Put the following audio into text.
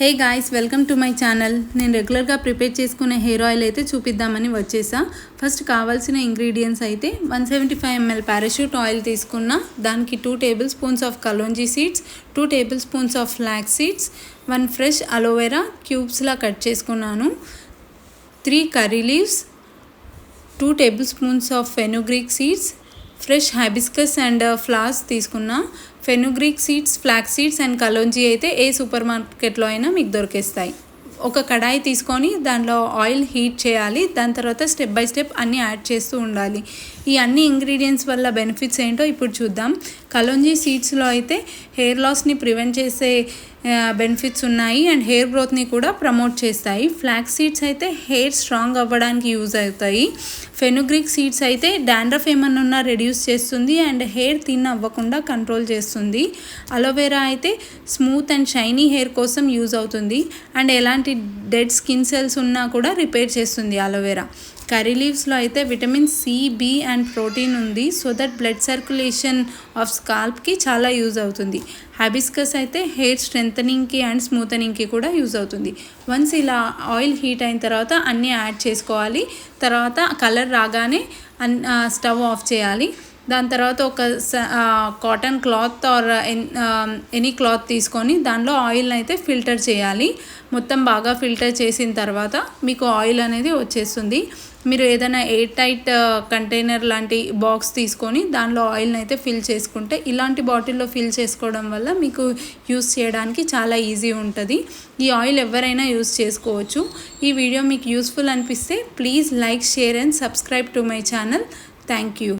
Hey guys welcome to my channel. నేను రెగ్యులర్గా prepare చేసుకునే హెయిర్ ఆయిల్ అయితే చూపిద్దామని వచ్చేసా. ఫస్ట్ కావాల్సిన ఇంగ్రీడియంట్స్ అయితే one seventy five ML Parachute oil తీసుకున్న. దానికి two tablespoons of kalonji seeds two tablespoons of flax seeds one fresh aloe vera క్యూబ్స్లా cut చేసుకున్నాను. Three curry leaves two tablespoons of fenugreek seeds fresh hibiscus and uh, flowers తీసుకున్న fenugreek seeds flax seeds and kalonji అయితే a super మార్కెట్లో అయినా మీకు దొరికేస్తాయి. ఒక కడాయి తీసుకొని దాంట్లో oil heat చేయాలి. దాని తర్వాత స్టెప్ బై స్టెప్ అన్నీ యాడ్ చేస్తూ ఉండాలి. ఈ అన్ని ఇంగ్రీడియంట్స్ వల్ల బెనిఫిట్స్ ఏంటో ఇప్పుడు చూద్దాం. కలోంజీ సీడ్స్లో అయితే హెయిర్ లాస్ని ప్రివెంట్ చేసే uh, బెనిఫిట్స్ ఉన్నాయి అండ్ హెయిర్ గ్రోత్ని కూడా ప్రమోట్ చేస్తాయి. ఫ్లాక్ సీడ్స్ అయితే హెయిర్ స్ట్రాంగ్ అవ్వడానికి యూజ్ అవుతాయి. ఫెనుగ్రిక్ సీడ్స్ అయితే డాండ్రఫ్ ఏమన్నా ఉన్నా రెడ్యూస్ చేస్తుంది అండ్ హెయిర్ థిన్ అవ్వకుండా కంట్రోల్ చేస్తుంది. అలోవెరా అయితే స్మూత్ అండ్ షైనీ హెయిర్ కోసం యూజ్ అవుతుంది. అండ్ ఎలాంటి డెడ్ స్కిన్ సెల్స్ ఉన్నా కూడా రిపేర్ చేస్తుంది అలోవెరా. కర్రీ లీవ్స్లో అయితే vitamin C B and protein ఉంది. So that blood circulation of స్కాల్ప్కి చాలా యూజ్ అవుతుంది. హ్యాబిస్కస్ అయితే హెయిర్ స్ట్రెంథనింగ్కి అండ్ స్మూతనింగ్కి కూడా యూజ్ అవుతుంది. వన్స్ ఇలా ఆయిల్ హీట్ అయిన తర్వాత అన్నీ యాడ్ చేసుకోవాలి. తర్వాత కలర్ రాగానే అన్ స్టవ్ ఆఫ్ చేయాలి. దాని తర్వాత ఒక cotton cloth or any cloth తీసుకొని దానిలో ఆయిల్ని అయితే ఫిల్టర్ చేయాలి. మొత్తం బాగా ఫిల్టర్ చేసిన తర్వాత మీకు ఆయిల్ అనేది వచ్చేస్తుంది. మీరు ఏదైనా ఎయిర్ టైట్ కంటైనర్ లాంటి బాక్స్ తీసుకొని దానిలో ఆయిల్ని అయితే ఫిల్ చేసుకుంటే ఇలాంటి బాటిల్లో ఫిల్ చేసుకోవడం వల్ల మీకు యూస్ చేయడానికి చాలా ఈజీ ఉంటుంది. ఈ ఆయిల్ ఎవరైనా యూస్ చేసుకోవచ్చు. ఈ వీడియో మీకు యూస్ఫుల్ అనిపిస్తే please like share and subscribe to my channel thank you